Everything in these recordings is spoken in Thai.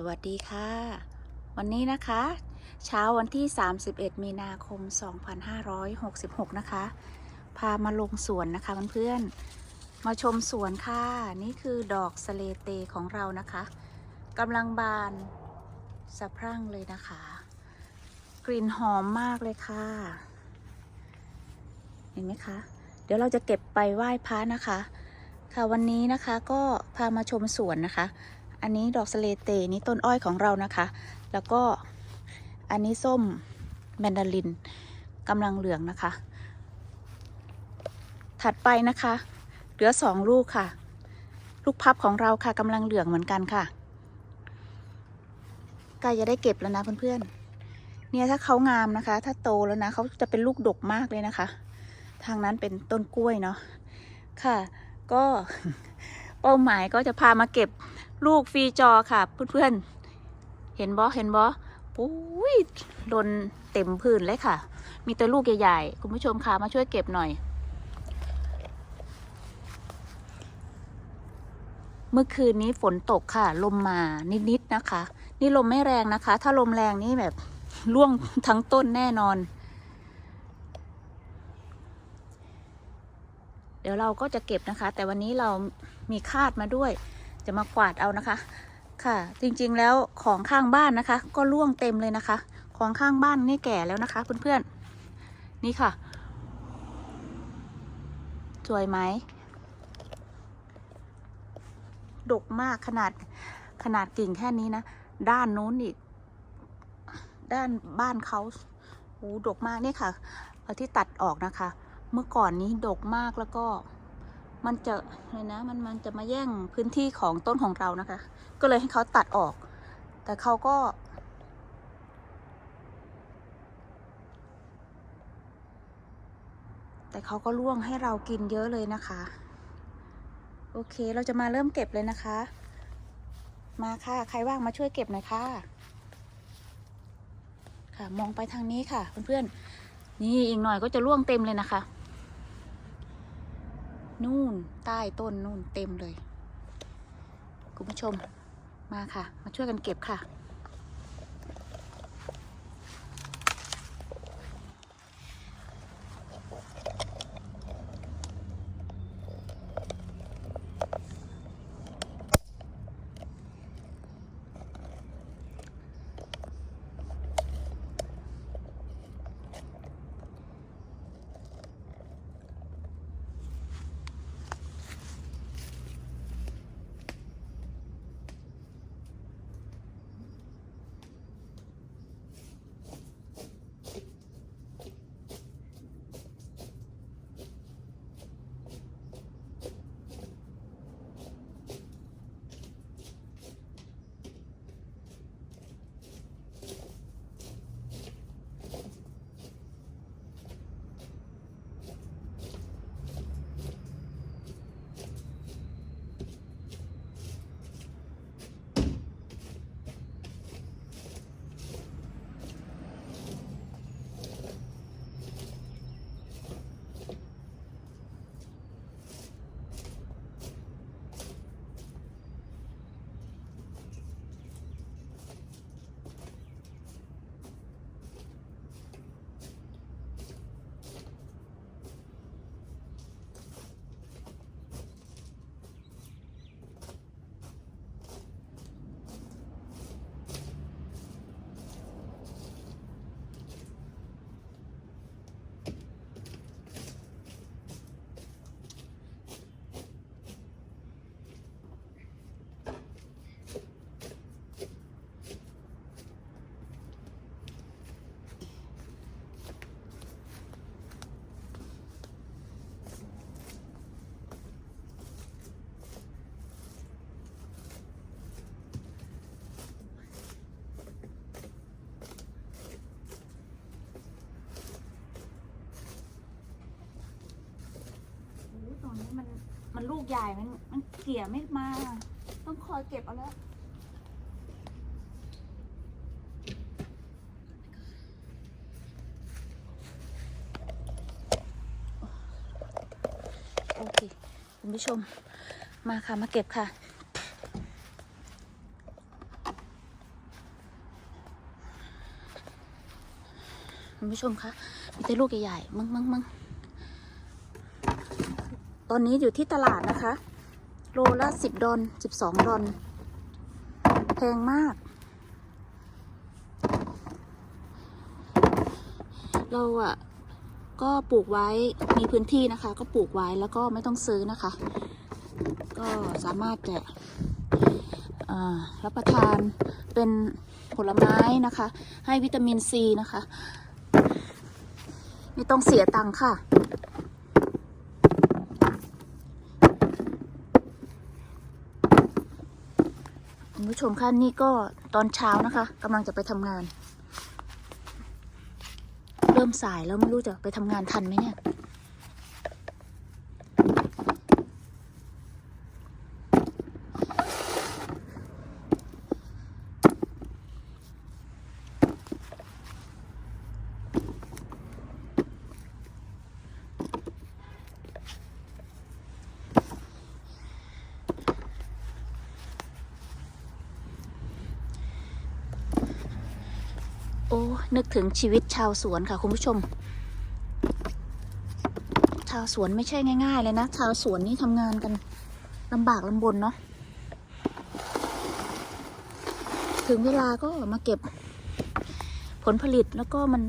สวัสดีค่ะ วันนี้นะคะ เช้าวันที่ 31 มีนาคม 2566 นะคะ พามาลงสวนนะคะเพื่อนๆมาชมสวนค่ะ นี่คือดอกสเลเตของเรานะคะกำลังบานสะพรั่งเลยนะคะ กลิ่นหอมมากเลยค่ะ เห็นไหมคะ เดี๋ยวเราจะเก็บไปไหว้พระนะคะ ค่ะวันนี้นะคะก็พามาชมสวนนะคะ อันนี้ดอกสเลเตนี่ต้นอ้อยของเรานะคะ แล้วก็อันนี้ส้มแมนดารินกำลังเหลืองนะคะ ถัดไปนะคะ เหลือสองลูกค่ะ ลูกพับของเราค่ะกำลังเหลืองเหมือนกันค่ะใกล้จะได้เก็บแล้วนะเพื่อนๆ เนี่ยถ้าเขางามนะคะ ถ้าโตแล้วนะเขาจะเป็นลูกดกมากเลยนะคะ ทางนั้นเป็นต้นกล้วยเนาะค่ะ ก็เป้าหมายก็จะพามาเก็บ ลูกฟรีจอค่ะ เพื่อนๆ เห็นบอเห็นบอปุ้ยโดนเต็มพื้นเลยค่ะ มีแต่ลูกใหญ่ๆ คุณผู้ชมค่ะมาช่วยเก็บหน่อย เมื่อคืนนี้ฝนตกค่ะ ลมมานิดๆนะคะ นี่ลมไม่แรงนะคะ ถ้าลมแรงนี่แบบร่วงทั้งต้นแน่นอน เดี๋ยวเราก็จะเก็บนะคะ แต่วันนี้เรามีคาดมาด้วย จะมากวาดเอานะคะ ค่ะ จริงๆแล้วของข้างบ้านนะคะ ก็ร่วงเต็มเลยนะคะ ของข้างบ้านนี่แก่แล้วนะคะเพื่อนๆ นี่ค่ะ สวยไหมดกมากขนาดขนาดกิ่งแค่นี้นะ ด้านนู้นอีก ด้านบ้านเขาโอ้ดกมากนี่ค่ะที่ตัดออกนะคะ เมื่อก่อนนี้ดกมากแล้วก็ มันจะเลยนะมันมันจะมาแย่งพื้นที่ของต้นของเรานะคะ ก็เลยให้เขาตัดออก แต่เขาก็ แต่เขาก็ร่วงให้เรากินเยอะเลยนะคะ โอเคเราจะมาเริ่มเก็บเลยนะคะ มาค่ะ ใครว่างมาช่วยเก็บหน่อยค่ะ ค่ะมองไปทางนี้ค่ะเพื่อนๆนี่อีกหน่อยก็จะร่วงเต็มเลยนะคะ นู่นใต้ต้นนู่นเต็มเลย คุณผู้ชมมาค่ะ มาช่วยกันเก็บค่ะ มันลูกใหญ่ มันมันเกลี่ยไม่มา ต้องคอยเก็บเอาแล้ว โอเค คุณผู้ชม มาค่ะ มาเก็บค่ะคุณผู้ชมคะ มีแต่ลูกใหญ่ๆ มึงมึงมึง ตอนนี้อยู่ที่ตลาดนะคะ โลละสิบดอลสิบสองดอลแพงมาก เราอะก็ปลูกไว้มีพื้นที่นะคะ ก็ปลูกไว้แล้วก็ไม่ต้องซื้อนะคะ ก็สามารถจะรับประทานเป็นผลไม้นะคะ ให้วิตามินซีนะคะ ไม่ต้องเสียตังค่ะ คุณผู้ชมคะนี่ก็ตอนเช้านะคะกำลังจะไปทำงาน เริ่มสายแล้วไม่รู้จะไปทำงานทันไหมเนี่ย นึกถึงชีวิตชาวสวนค่ะคุณผู้ชม ชาวสวนไม่ใช่ง่าย ๆ เลยนะ ชาวสวนนี่ทำงานกันลำบากลำบนเนาะถึงเวลาก็มาเก็บผลผลิตแล้วก็มัน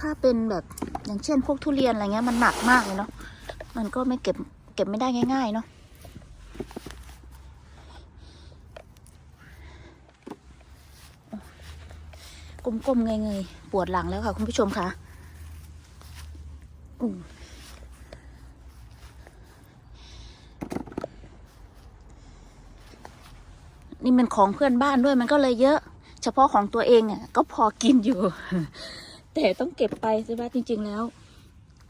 ถ้าเป็นแบบอย่างเช่นพวกทุเรียนอะไรเงี้ยมันหนักมากเลยเนาะมันก็ไม่เก็บเก็บไม่ได้ง่าย ๆ เนาะ ก้มๆเงยๆปวดหลังแล้วค่ะ คุณผู้ชมคะนี่มันของเพื่อนบ้านด้วยมันก็เลยเยอะ เฉพาะของตัวเองอะก็พอกินอยู่ แต่ต้องเก็บไปใช่ไหมจริง ๆ แล้ว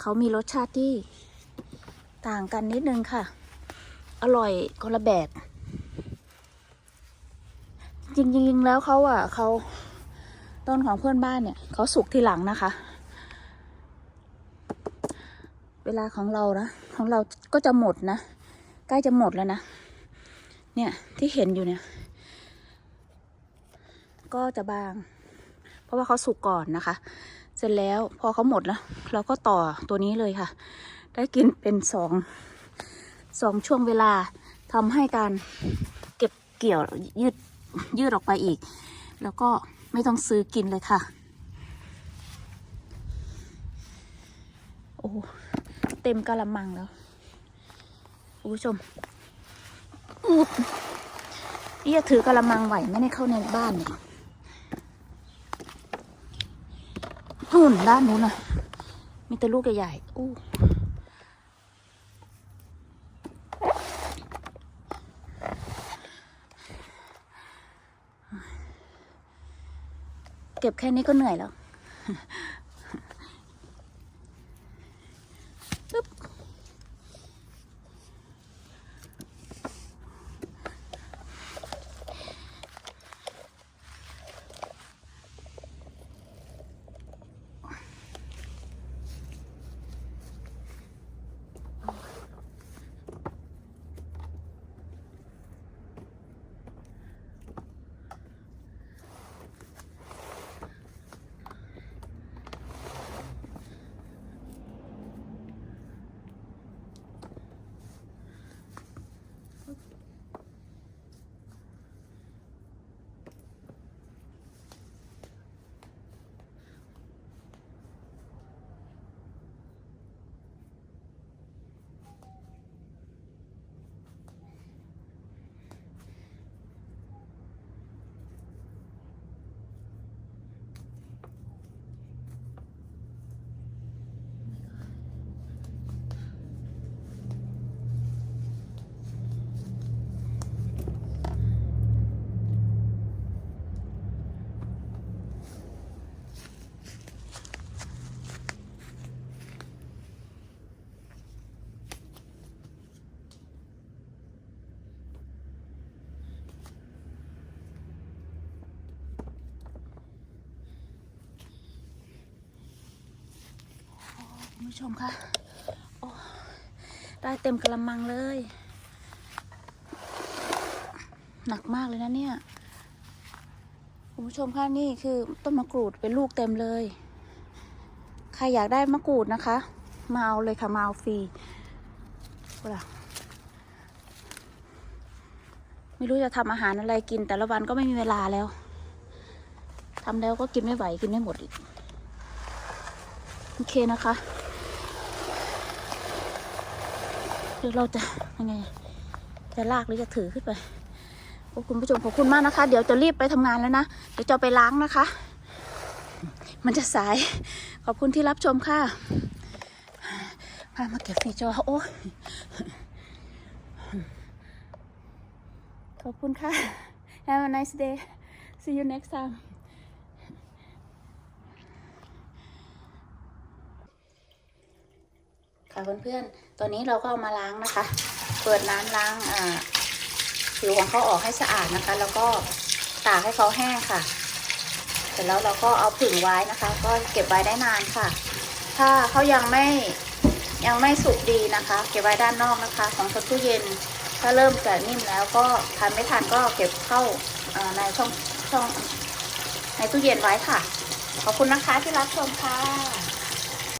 เขามีรสชาติที่ต่างกันนิดนึงค่ะ อร่อยคนละแบบ จริง ๆ แล้วเขาอะเขา ต้นของเพื่อนบ้านเนี่ยเขาสุกทีหลังนะคะ เวลาของเรานะของเราก็จะหมดนะ ใกล้จะหมดแล้วนะ เนี่ยที่เห็นอยู่เนี่ย ก็จะบาง เพราะว่าเขาสุกก่อนนะคะ เสร็จแล้วพอเขาหมดแล้วเราก็ต่อตัวนี้เลยค่ะ ได้กินเป็นสองสองช่วงเวลาทำให้การเก็บเกี่ยวยืดยืดออกไปอีก แล้วก็ ไม่ต้องซื้อกินเลยค่ะ โอ้เต็มกะละมังแล้วคุณผู้ชมนี่จะถือกะละมังไหวไหมเนี่ยเข้าในบ้านเนี่ยหุ่นด้านนู้นน่ะ มีแต่ลูกใหญ่ๆอู้ เก็บแค่นี้ก็เหนื่อยแล้ว ผู้ชมคะโอ้ได้เต็มกระมังเลย หนักมากเลยนะเนี่ยคุณผู้ชมคะนี่คือต้นมะกรูดเป็นลูกเต็มเลย ใครอยากได้มะกรูดนะคะ มาเอาเลยค่ะมาเอาฟรีเวลาไม่รู้จะทำอาหารอะไรกิน แต่ละวันก็ไม่มีเวลาแล้วทำแล้วก็กินไม่ไหวกินไม่หมดอีก โอเคนะคะ เดี๋ยวเราจะยังไง จะลากหรือจะถือขึ้นไปโอ้คุณผู้ชมขอบคุณมากนะคะ เดี๋ยวจะรีบไปทำงานแล้วนะ เดี๋ยวจะไปล้างนะคะ มันจะสาย ขอบคุณที่รับชมค่ะพามาเก็บฟีจอโอ้ขอบคุณค่ะ Have a nice day see you next time ค่ะเพื่อนๆ ตัวนี้เราก็เอามาล้างนะคะ เปิดน้ำล้างผิวของเขาออกให้สะอาดนะคะ แล้วก็ตากให้เขาแห้งค่ะ เสร็จแล้วเราก็เอาผึ่งไว้นะคะ ก็เก็บไว้ได้นานค่ะ ถ้าเขายังไม่ยังไม่สุกดีนะคะ เก็บไว้ด้านนอกนะคะ ของตู้เย็น ถ้าเริ่มจะนิ่มแล้วก็ทานไม่ทันก็เก็บเข้าอ่าในช่องช่องในตู้เย็นไว้ค่ะ ขอบคุณนะคะที่รับชมค่ะ